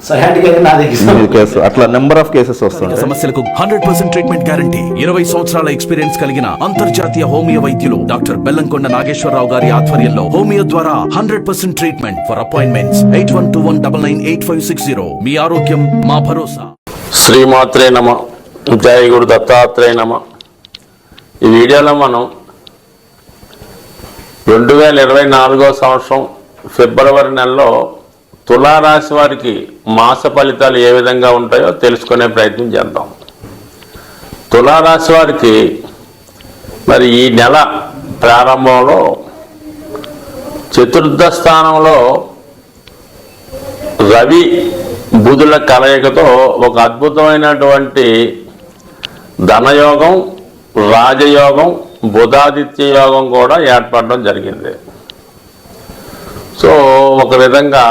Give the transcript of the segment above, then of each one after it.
Case అట్లా number of cases వస్తుంటాయి సమస్యలకు హండ్రెడ్ పర్సెంట్ ట్రీట్మెంట్ గ్యారంటీ ఇరవై సంవత్సరాల ఎక్స్పీరియన్స్ కలిగిన అంతర్జాతీయ హోమియో వైద్యులు డాక్టర్ బెల్లంకొండ నాగేశ్వరరావు గారి ఆధ్వర్యంలో హోమియో ద్వారా hundred percent treatment for appointments eight one two one double nine eight five six zero మీ ఆరోగ్యం మా భరోసా. శ్రీమాత్రే నమ జయ గురు దత్తాత్రేయ నమ. ఈ వీడియోలో మనం రెండు వేల ఇరవై నాలుగో సంవత్సరం ఫిబ్రవరి నెలలో తులారాశి వారికి మాస ఫలితాలు ఏ విధంగా ఉంటాయో తెలుసుకునే ప్రయత్నం చేద్దాం. తులారాశి వారికి మరి ఈ నెల ప్రారంభంలో చతుర్థ స్థానంలో రవి బుధుల కలయికతో ఒక అద్భుతమైనటువంటి ధనయోగం రాజయోగం బుధాదిత్య యోగం కూడా ఏర్పడడం జరిగింది. సో ఒక విధంగా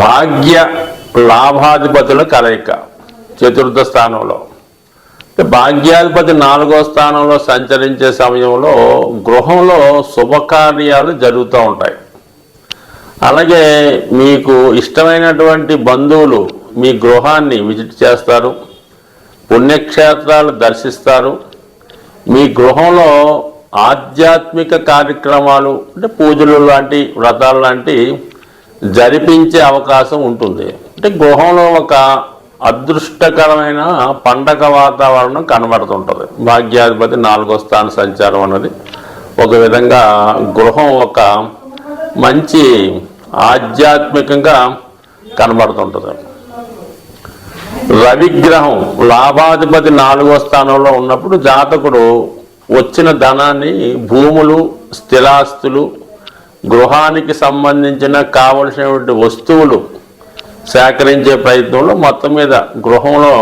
భాగ్య లాభాధిపతుల కలయిక చతుర్థ స్థానంలో. భాగ్యాధిపతి నాలుగో స్థానంలో సంచరించే సమయంలో గృహంలో శుభకార్యాలు జరుగుతూ ఉంటాయి. అలాగే మీకు ఇష్టమైనటువంటి బంధువులు మీ గృహాన్ని విజిట్ చేస్తారు పుణ్యక్షేత్రాలు దర్శిస్తారు. మీ గృహంలో ఆధ్యాత్మిక కార్యక్రమాలు అంటే పూజలు లాంటి వ్రతాలు లాంటి జరిపించే అవకాశం ఉంటుంది. అంటే గృహంలో ఒక అదృష్టకరమైన పండగ వాతావరణం కనబడుతుంటుంది. భాగ్యాధిపతి నాలుగో స్థాన సంచారం అన్నది. ఒక విధంగా గృహం ఒక మంచి ఆధ్యాత్మికంగా కనబడుతుంటుంది. రవిగ్రహం లాభాధిపతి నాలుగో స్థానంలో ఉన్నప్పుడు జాతకుడు వచ్చిన ధనాన్ని భూములు స్థిరాస్తులు గృహానికి సంబంధించిన కావలసినటువంటి వస్తువులు సేకరించే ప్రయత్నంలో మొత్తం మీద గృహంలో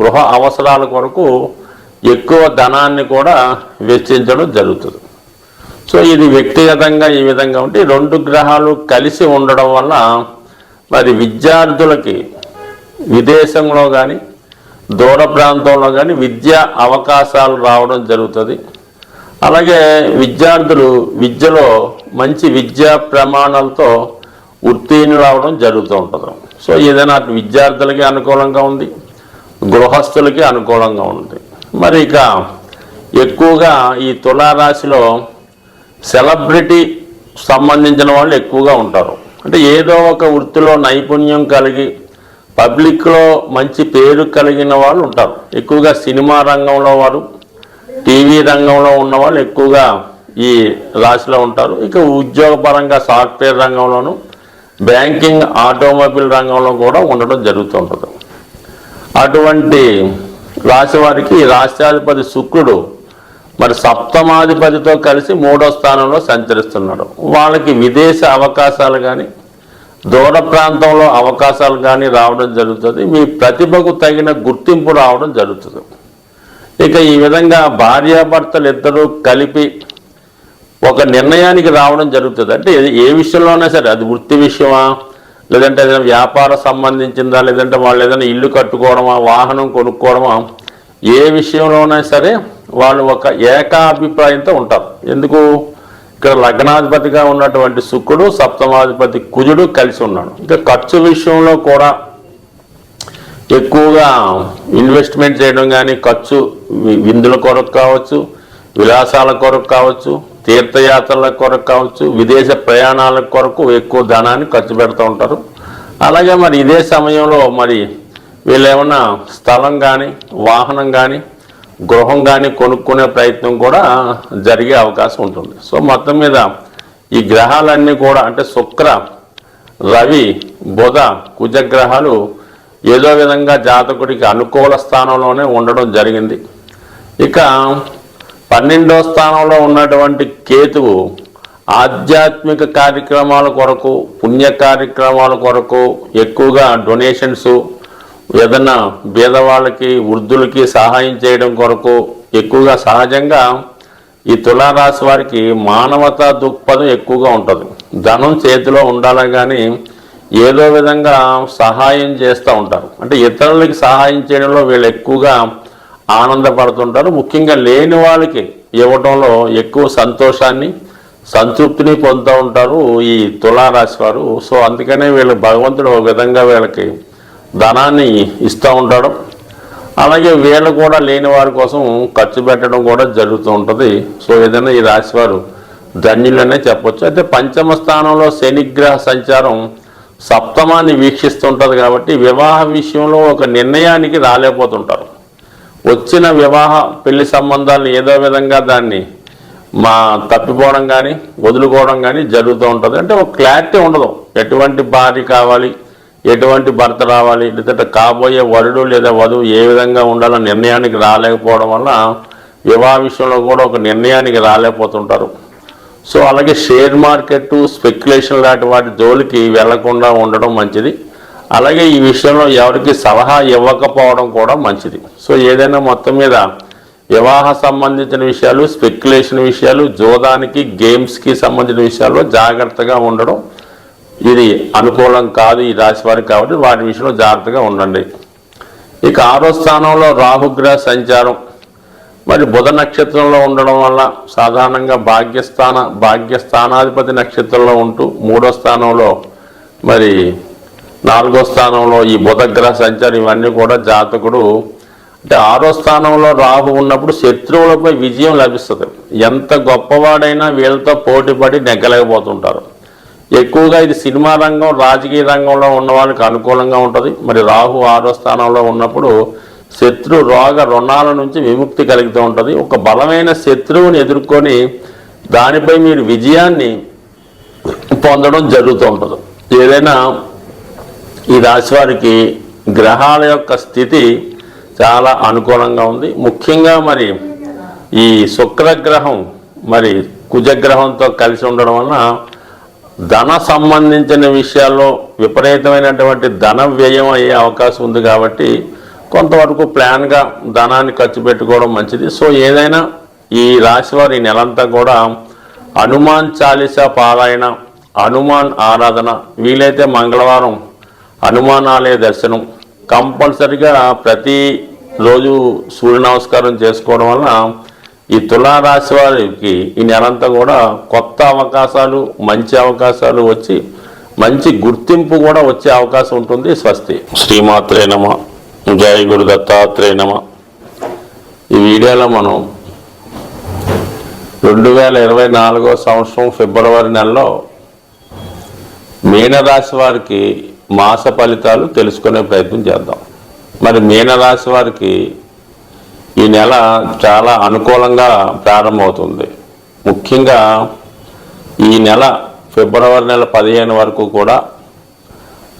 గృహ అవసరాల కొరకు ఎక్కువ ధనాన్ని కూడా వెచ్చించడం జరుగుతుంది. సో ఇది వ్యక్తిగతంగా ఈ విధంగా ఉంటే రెండు గ్రహాలు కలిసి ఉండడం వల్ల మరి విద్యార్థులకి విదేశంలో కానీ దూర ప్రాంతంలో కానీ విద్యా అవకాశాలు రావడం జరుగుతుంది. అలాగే విద్యార్థులు విద్యలో మంచి విద్యా ప్రమాణాలతో ఉత్తీర్ణులు అవడం జరుగుతూ ఉంటుంది. సో ఏదైనా అటు విద్యార్థులకి అనుకూలంగా ఉంది గృహస్థులకి అనుకూలంగా ఉంది. మరి ఇక ఎక్కువగా ఈ తులారాశిలో సెలబ్రిటీ సంబంధించిన వాళ్ళు ఎక్కువగా ఉంటారు. అంటే ఏదో ఒక వృత్తిలో నైపుణ్యం కలిగి పబ్లిక్లో మంచి పేరు కలిగిన వాళ్ళు ఉంటారు. ఎక్కువగా సినిమా రంగంలో వారు టీవీ రంగంలో ఉన్న వాళ్ళు ఎక్కువగా ఈ రాశిలో ఉంటారు. ఇక ఉద్యోగపరంగా సాఫ్ట్వేర్ రంగంలోను బ్యాంకింగ్ ఆటోమొబైల్ రంగంలో కూడా ఉండడం జరుగుతుంటుంది. అటువంటి రాశి వారికి రాష్ట్రాధిపతి శుక్రుడు మరి సప్తమాధిపతితో కలిసి మూడో స్థానంలో సంచరిస్తున్నాడు. వాళ్ళకి విదేశ అవకాశాలు కానీ దూర ప్రాంతంలో అవకాశాలు కానీ రావడం జరుగుతుంది. మీ ప్రతిభకు తగిన గుర్తింపు రావడం జరుగుతుంది. ఇక ఈ విధంగా భార్యాభర్తలు ఇద్దరూ కలిపి ఒక నిర్ణయానికి రావడం జరుగుతుంది. అంటే ఏ ఏ విషయంలోనే సరే అది వృత్తి విషయమా? లేదంటే ఏదైనా వ్యాపార సంబంధించిందా? లేదంటే వాళ్ళు ఏదైనా ఇల్లు కట్టుకోవడమా? వాహనం కొనుక్కోవడమా? ఏ విషయంలోనైనా సరే వాళ్ళు ఒక ఏకాభిప్రాయంతో ఉంటారు. ఎందుకు? ఇక్కడ లగ్నాధిపతిగా ఉన్నటువంటి శుక్రుడు సప్తమాధిపతి కుజుడు కలిసి ఉన్నాడు. ఇంకా ఖర్చు విషయంలో కూడా ఎక్కువగా ఇన్వెస్ట్మెంట్ చేయడం కానీ ఖర్చు విందుల కొరకు కావచ్చు విలాసాల కొరకు కావచ్చు తీర్థయాత్రల కొరకు కావచ్చు విదేశ ప్రయాణాల కొరకు ఎక్కువ ధనాన్ని ఖర్చు పెడుతూ ఉంటారు. అలాగే మరి ఇదే సమయంలో మరి వీళ్ళేమన్నా స్థలం కానీ వాహనం కానీ గృహం కానీ కొనుక్కునే ప్రయత్నం కూడా జరిగే అవకాశం ఉంటుంది. సో మొత్తం మీద ఈ గ్రహాలన్నీ కూడా అంటే శుక్ర రవి బుధ కుజగ్రహాలు ఏదో విధంగా జాతకుడికి అనుకూల స్థానంలోనే ఉండడం జరిగింది. ఇక పన్నెండో స్థానంలో ఉన్నటువంటి కేతువు ఆధ్యాత్మిక కార్యక్రమాల కొరకు పుణ్య కార్యక్రమాల కొరకు ఎక్కువగా డొనేషన్స్ ఏదన్నా బీదవాళ్ళకి వృద్ధులకి సహాయం చేయడం కొరకు ఎక్కువగా సహజంగా ఈ తులారాశి వారికి మానవతా దృక్పథం ఎక్కువగా ఉంటుంది. ధనం చేతిలో ఉండాలి కానీ ఏదో విధంగా సహాయం చేస్తూ ఉంటారు. అంటే ఇతరులకి సహాయం చేయడంలో వీళ్ళు ఎక్కువగా ఆనందపడుతుంటారు. ముఖ్యంగా లేని వాళ్ళకి ఇవ్వడంలో ఎక్కువ సంతోషాన్ని సంతృప్తిని పొందుతూ ఉంటారు ఈ తులారాశి వారు. సో అందుకనే వీళ్ళు భగవంతుడు ఒక విధంగా వీళ్ళకి ధనాన్ని ఇస్తూ ఉంటాడు. అలాగే వీళ్ళు కూడా లేని వారి కోసం ఖర్చు పెట్టడం కూడా జరుగుతూ ఉంటుంది. సో ఏదైనా ఈ రాశి వారు ధన్యులనే చెప్పొచ్చు. అయితే పంచమ స్థానంలో శనిగ్రహ సంచారం సప్తమాన్ని వీక్షిస్తుంటుంది కాబట్టి వివాహ విషయంలో ఒక నిర్ణయానికి రాలేకపోతుంటారు. వచ్చిన వివాహ పెళ్ళి సంబంధాలను ఏదో విధంగా దాన్ని మా తప్పిపోవడం కానీ వదులుకోవడం కానీ జరుగుతూ ఉంటుంది. అంటే ఒక క్లారిటీ ఉండదు. ఎటువంటి భార్య కావాలి ఎటువంటి భర్త రావాలి లేదంటే కాబోయే వరుడు లేదా వధువు ఏ విధంగా ఉండాలో నిర్ణయానికి రాలేకపోవడం వల్ల వివాహ విషయంలో కూడా ఒక నిర్ణయానికి రాలేకపోతుంటారు. సో అలాగే షేర్ మార్కెట్ స్పెక్యులేషన్ లాంటి వాటి జోలికి వెళ్ళకుండా ఉండడం మంచిది. అలాగే ఈ విషయంలో ఎవరికి సలహా ఇవ్వకపోవడం కూడా మంచిది. సో ఏదైనా మొత్తం మీద వివాహ సంబంధించిన విషయాలు స్పెక్యులేషన్ విషయాలు జోదానికి గేమ్స్కి సంబంధించిన విషయాల్లో జాగ్రత్తగా ఉండడం ఇది అనుకూలం కాదు ఈ రాశి వారికి కాబట్టి వాటి విషయంలో జాగ్రత్తగా ఉండండి. ఇక ఆరో స్థానంలో రాహుగ్రహ సంచారం. మరి బుధ నక్షత్రంలో ఉండడం వల్ల సాధారణంగా భాగ్యస్థాన భాగ్యస్థానాధిపతి నక్షత్రంలో ఉంటూ మూడో స్థానంలో మరి నాలుగో స్థానంలో ఈ బుధగ్రహ సంచారం ఇవన్నీ కూడా జాతకుడు అంటే ఆరో స్థానంలో రాహు ఉన్నప్పుడు శత్రువులపై విజయం లభిస్తుంది. ఎంత గొప్పవాడైనా వీళ్ళతో పోటీపడి నెగ్గలేకపోతుంటారు. ఎక్కువగా ఇది సినిమా రంగం రాజకీయ రంగంలో ఉన్న వాళ్ళకి అనుకూలంగా ఉంటుంది. మరి రాహు ఆరో స్థానంలో ఉన్నప్పుడు శత్రు రోగ రుణాల నుంచి విముక్తి కలుగుతూ ఉంటుంది. ఒక బలమైన శత్రువుని ఎదుర్కొని దానిపై మీరు విజయాన్ని పొందడం జరుగుతూ ఉంటుంది. ఏదైనా ఈ రాశి వారికి గ్రహాల యొక్క స్థితి చాలా అనుకూలంగా ఉంది. ముఖ్యంగా మరి ఈ శుక్రగ్రహం మరి కుజగ్రహంతో కలిసి ఉండడం వలన ధన సంబంధించిన విషయాల్లో విపరీతమైనటువంటి ధన వ్యయం అయ్యే అవకాశం ఉంది కాబట్టి కొంతవరకు ప్లాన్గా ధనాన్ని ఖర్చు పెట్టుకోవడం మంచిది. సో ఏదైనా ఈ రాశి వారి ఈ నెలంతా కూడా హనుమాన్ చాలీసా పారాయణ హనుమాన్ ఆరాధన వీలైతే మంగళవారం హనుమాన్ ఆలయ దర్శనం కంపల్సరిగా ప్రతి రోజు సూర్య నమస్కారం చేసుకోవడం వలన ఈ తులారాశి వారికి ఈ నెలంతా కూడా కొత్త అవకాశాలు మంచి అవకాశాలు వచ్చి మంచి గుర్తింపు కూడా వచ్చే అవకాశం ఉంటుంది. స్వస్తి. శ్రీమాత్రే నమ. జై గురు దత్తాత్రేయ నమ. ఈ వీడియోలో మనం రెండు వేల ఇరవై నాలుగో సంవత్సరం ఫిబ్రవరి నెలలో మీనరాశి వారికి మాస ఫలితాలు తెలుసుకునే ప్రయత్నం చేద్దాం. మరి మీనరాశి వారికి ఈ నెల చాలా అనుకూలంగా ప్రారంభమవుతుంది. ముఖ్యంగా ఈ నెల ఫిబ్రవరి నెల పదిహేను వరకు కూడా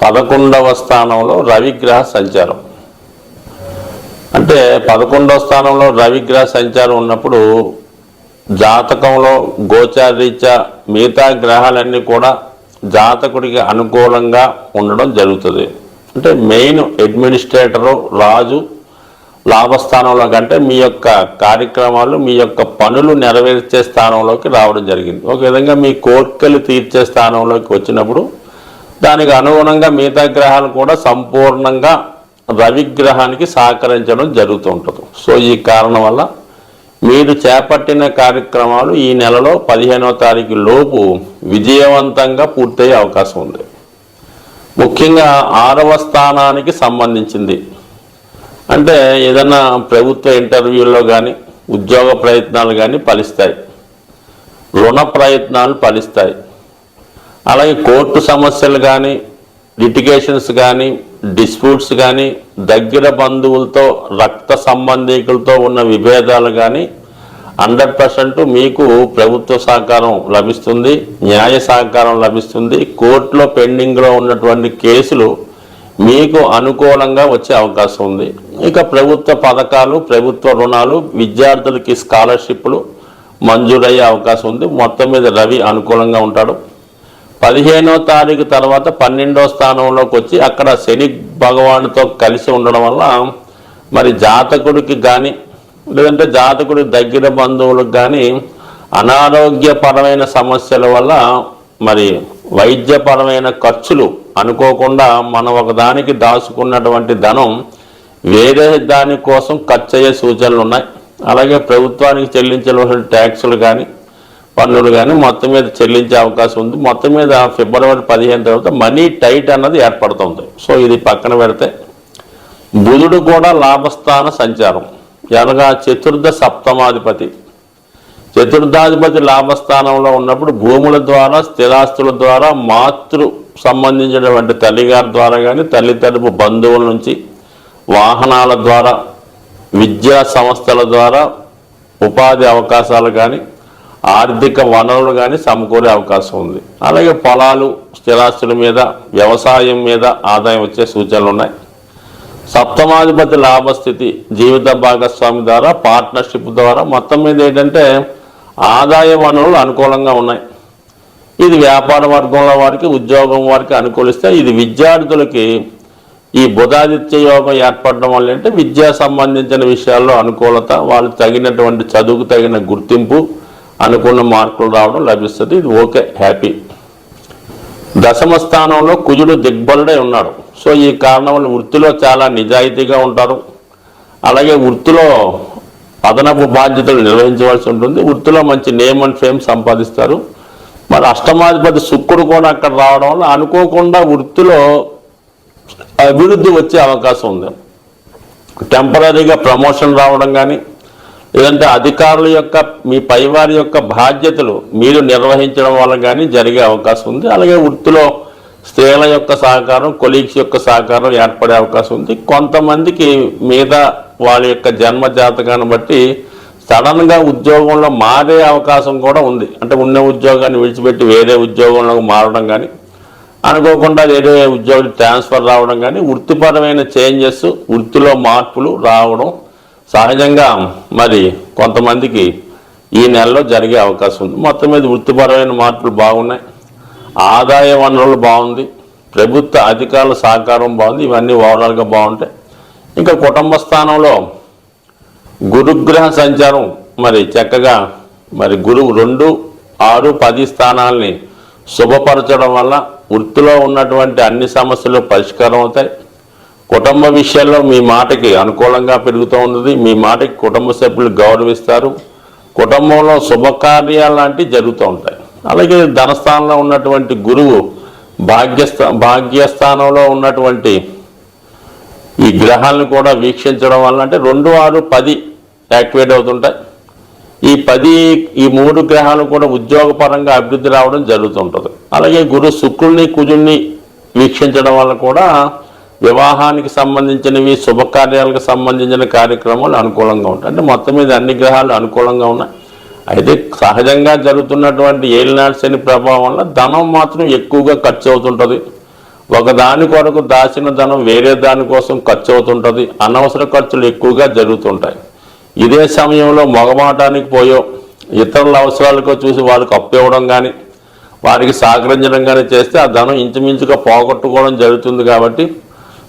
పదకొండవ స్థానంలో రవిగ్రహ సంచారం. అంటే పదకొండో స్థానంలో రవిగ్రహ సంచారం ఉన్నప్పుడు జాతకంలో గోచారీత్యా మిగతా గ్రహాలన్నీ కూడా జాతకుడికి అనుకూలంగా ఉండడం జరుగుతుంది. అంటే మెయిన్ అడ్మినిస్ట్రేటరు రాజు లాభస్థానంలో కంటే మీ యొక్క కార్యక్రమాలు మీ యొక్క పనులు నెరవేర్చే స్థానంలోకి రావడం జరిగింది. ఒక విధంగా మీ కోర్కెలు తీర్చే స్థానంలోకి వచ్చినప్పుడు దానికి అనుగుణంగా మిగతా గ్రహాలు కూడా సంపూర్ణంగా రవిగ్రహానికి సహకరించడం జరుగుతూ ఉంటుంది సో ఈ కారణం వల్ల మీరు చేపట్టిన కార్యక్రమాలు ఈ నెలలో పదిహేనవ తారీఖు లోపు విజయవంతంగా పూర్తయ్యే అవకాశం ఉంది. ముఖ్యంగా ఆరవ స్థానానికి సంబంధించింది. అంటే ఏదైనా ప్రభుత్వ ఇంటర్వ్యూల్లో కానీ ఉద్యోగ ప్రయత్నాలు కానీ ఫలిస్తాయి. రుణ ప్రయత్నాలు ఫలిస్తాయి. అలాగే కోర్టు సమస్యలు కానీ లిటిగేషన్స్ కానీ డిస్ప్యూట్స్ కానీ దగ్గర బంధువులతో రక్త సంబంధికులతో ఉన్న విభేదాలు కానీ హండ్రెడ్ పర్సెంట్ మీకు ప్రభుత్వ సహకారం లభిస్తుంది న్యాయ సహకారం లభిస్తుంది. కోర్టులో పెండింగ్లో ఉన్నటువంటి కేసులు మీకు అనుకూలంగా వచ్చే అవకాశం ఉంది. ఇక ప్రభుత్వ పథకాలు ప్రభుత్వ రుణాలు విద్యార్థులకి స్కాలర్షిప్లు మంజూరయ్యే అవకాశం ఉంది. మొత్తం మీద రవి అనుకూలంగా ఉంటాడు. పదిహేనో తారీఖు తర్వాత పన్నెండో స్థానంలోకి వచ్చి అక్కడ శని భగవానుతో కలిసి ఉండడం వల్ల మరి జాతకుడికి కానీ లేదంటే జాతకుడి దగ్గర బంధువులకు కానీ అనారోగ్యపరమైన సమస్యల వల్ల మరి వైద్యపరమైన ఖర్చులు అనుకోకుండా మనం ఒకదానికి దాచుకున్నటువంటి ధనం వేరే దాని కోసం ఖర్చు అయ్యే సూచనలు ఉన్నాయి. అలాగే ప్రభుత్వానికి చెల్లించవలసిన ట్యాక్సులు కానీ పన్నులు కానీ మొత్తం మీద చెల్లించే అవకాశం ఉంది. మొత్తం మీద ఫిబ్రవరి పదిహేను తర్వాత మనీ టైట్ అన్నది ఏర్పడుతుంది. సో ఇది పక్కన పెడితే బుధుడు కూడా లాభస్థాన సంచారం. అనగా చతుర్థ సప్తమాధిపతి. చతుర్థాధిపతి లాభస్థానంలో ఉన్నప్పుడు భూముల ద్వారా స్థిరాస్తుల ద్వారా మాతృ సంబంధించినటువంటి తల్లిగారి ద్వారా కానీ తల్లి తరపు బంధువుల నుంచి వాహనాల ద్వారా విద్యా సంస్థల ద్వారా ఉపాధి అవకాశాలు కానీ ఆర్థిక వనరులు కానీ సమకూరే అవకాశం ఉంది. అలాగే పొలాలు స్థిరాస్తుల మీద వ్యవసాయం మీద ఆదాయం వచ్చే సూచనలు ఉన్నాయి. సప్తమాధిపతి లాభస్థితి జీవిత భాగస్వామి ద్వారా పార్ట్నర్షిప్ ద్వారా మొత్తం మీద ఏంటంటే ఆదాయ వనరులు అనుకూలంగా ఉన్నాయి. ఇది వ్యాపార వర్గంలో వారికి ఉద్యోగం వారికి అనుకూలిస్తే ఇది విద్యార్థులకి ఈ బుధాదిత్య యోగం ఏర్పడడం వల్ల అంటే విద్యా సంబంధించిన విషయాల్లో అనుకూలత వాళ్ళు తగినటువంటి చదువుకు తగిన గుర్తింపు అనుకున్న మార్కులు రావడం లభిస్తుంది. ఇది ఓకే హ్యాపీ. దశమ స్థానంలో కుజుడు దిగ్బలుడై ఉన్నాడు. సో ఈ కారణం వల్ల వృత్తిలో చాలా నిజాయితీగా ఉంటారు. అలాగే వృత్తిలో అదనపు బాధ్యతలు నిర్వహించవలసి ఉంటుంది. వృత్తిలో మంచి నేమ్ అండ్ ఫేమ్ సంపాదిస్తారు. మరి అష్టమాధిపతి శుక్రుడు కూడా అక్కడ రావడం వల్ల అనుకోకుండా వృత్తిలో అభివృద్ధి వచ్చే అవకాశం ఉంది. టెంపరీగా ప్రమోషన్ రావడం కానీ లేదంటే అధికారుల యొక్క మీ పైవారి యొక్క బాధ్యతలు. మీరు నిర్వహించడం వల్ల కానీ జరిగే అవకాశం ఉంది. అలాగే వృత్తిలో స్త్రీల యొక్క సహకారం కొలీగ్స్ యొక్క సహకారం ఏర్పడే అవకాశం ఉంది. కొంతమందికి మీద వాళ్ళ యొక్క జన్మ జాతకాన్ని బట్టి సడన్గా ఉద్యోగంలో మారే అవకాశం కూడా ఉంది. అంటే ఉన్న ఉద్యోగాన్ని విడిచిపెట్టి వేరే ఉద్యోగంలోకి మారడం కానీ అనుకోకుండా వేరే ఉద్యోగులు ట్రాన్స్ఫర్ రావడం కానీ వృత్తిపరమైన చేంజెస్ వృత్తిలో మార్పులు రావడం సహజంగా మరి కొంతమందికి ఈ నెలలో జరిగే అవకాశం ఉంది. మొత్తం మీద వృత్తిపరమైన మార్పులు బాగున్నాయి. ఆదాయ వనరులు బాగుంది. ప్రభుత్వ అధికారుల సహకారం బాగుంది. ఇవన్నీ ఓవరాల్గా బాగుంటాయి. ఇంకా కుటుంబ స్థానంలో గురుగ్రహ సంచారం మరి చక్కగా మరి గురువు రెండు ఆరు పది స్థానాల్ని శుభపరచడం వల్ల వృత్తిలో ఉన్నటువంటి అన్ని సమస్యలు పరిష్కారం అవుతాయి. కుటుంబ విషయాల్లో మీ మాటకి అనుకూలంగా పెరుగుతూ ఉన్నది. మీ మాటకి కుటుంబ సభ్యులు గౌరవిస్తారు. కుటుంబంలో శుభకార్యాలు లాంటివి జరుగుతూ ఉంటాయి. అలాగే ధనస్థానంలో ఉన్నటువంటి గురువు భాగ్యస్థా భాగ్యస్థానంలో ఉన్నటువంటి ఈ గ్రహాలను కూడా వీక్షించడం వల్ల అంటే రెండు ఆరు పది యాక్టివేట్ అవుతుంటాయి. ఈ పది ఈ మూడు గ్రహాలు కూడా ఉద్యోగపరంగా అభివృద్ధి రావడం జరుగుతుంటుంది. అలాగే గురు శుక్రుల్ని కుజుల్ని వీక్షించడం వల్ల కూడా వివాహానికి సంబంధించినవి శుభకార్యాలకు సంబంధించిన కార్యక్రమాలు అనుకూలంగా ఉంటాయి. అంటే మొత్తం మీద అన్ని గ్రహాలు అనుకూలంగా ఉన్నాయి. అయితే సహజంగా జరుగుతున్నటువంటి ఏలినాడు శని ప్రభావం వల్ల ధనం మాత్రం ఎక్కువగా ఖర్చు అవుతుంటుంది ఒకదాని కొరకు దాచిన ధనం వేరే దాని కోసం ఖర్చు అవుతుంటుంది అనవసర ఖర్చులు ఎక్కువగా జరుగుతుంటాయి. ఇదే సమయంలో మొగమాటానికి పోయో ఇతరుల అవసరాలకు చూసి వాళ్ళకి అప్పు ఇవ్వడం కానీ వారికి సహకరించడం కానీ చేస్తే ఆ ధనం ఇంచుమించుగా పోగొట్టుకోవడం జరుగుతుంది కాబట్టి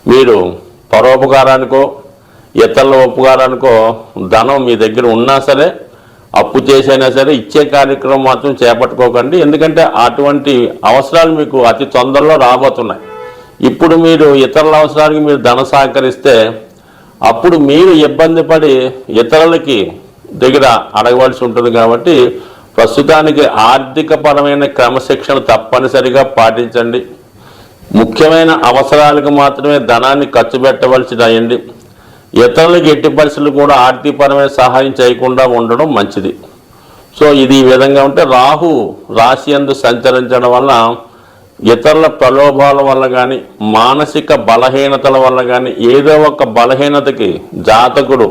మీరు పరోపకారానికో ఇతరుల ఉపకారానికో ధనం మీ దగ్గర ఉన్నా సరే అప్పు చేసైనా సరే ఇచ్చే కార్యక్రమం మాత్రం చేపట్టుకోకండి. ఎందుకంటే అటువంటి అవసరాలు మీకు అతి తొందరలో రాబోతున్నాయి. ఇప్పుడు మీరు ఇతరుల అవసరానికి మీరు ధన సహకరిస్తే అప్పుడు మీరు ఇబ్బంది పడి ఇతరులకి దగ్గర అడగవలసి ఉంటుంది కాబట్టి ప్రస్తుతానికి ఆర్థిక పరమైన క్రమశిక్షణ తప్పనిసరిగా పాటించండి. ముఖ్యమైన అవసరాలకు మాత్రమే ధనాన్ని ఖర్చు పెట్టవలసి అయ్యండి ఇతరులకు ఎట్టి పరిస్థితులు కూడా ఆర్థికపరమైన సహాయం చేయకుండా ఉండడం మంచిది. సో ఇది ఈ విధంగా ఉంటే రాహు రాశి అందు సంచరించడం వల్ల ఇతరుల ప్రలోభాల వల్ల కానీ మానసిక బలహీనతల వల్ల కానీ ఏదో ఒక బలహీనతకి జాతకుడు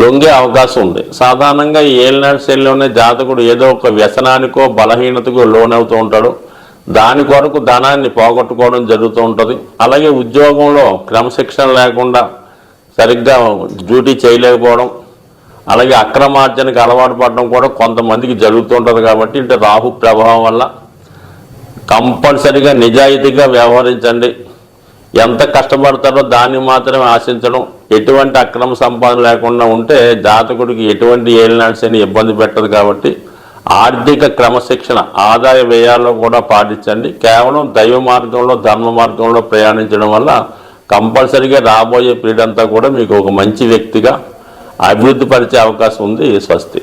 లొంగే అవకాశం ఉంది. సాధారణంగా ఈ శైలిలోనే జాతకుడు ఏదో ఒక వ్యసనానికో బలహీనతకో లోనవుతూ ఉంటాడు. దాని కొరకు ధనాన్ని పోగొట్టుకోవడం జరుగుతూ ఉంటుంది. అలాగే ఉద్యోగంలో క్రమశిక్షణ లేకుండా సరిగ్గా డ్యూటీ చేయలేకపోవడం అలాగే అక్రమార్జనకి అలవాటు పడడం కూడా కొంతమందికి జరుగుతుంటుంది కాబట్టి అంటే రాహు ప్రభావం వల్ల కంపల్సరిగా నిజాయితీగా వ్యవహరించండి. ఎంత కష్టపడతారో దాన్ని మాత్రమే ఆశించడం. ఎటువంటి అక్రమ సంపాదన లేకుండా ఉంటే జాతకుడికి ఎటువంటి ఏలినాడ్స్ అని ఇబ్బంది పెట్టదు కాబట్టి ఆర్థిక క్రమశిక్షణ ఆదాయ వ్యయాల్లో కూడా పాటించండి. కేవలం దైవ మార్గంలో ధర్మ మార్గంలో ప్రయాణించడం వల్ల కంపల్సరీగా రాబోయే పీరియడ్ అంతా కూడా మీకు ఒక మంచి వ్యక్తిగా అభివృద్ధి పరిచే అవకాశం ఉంది స్వస్తి.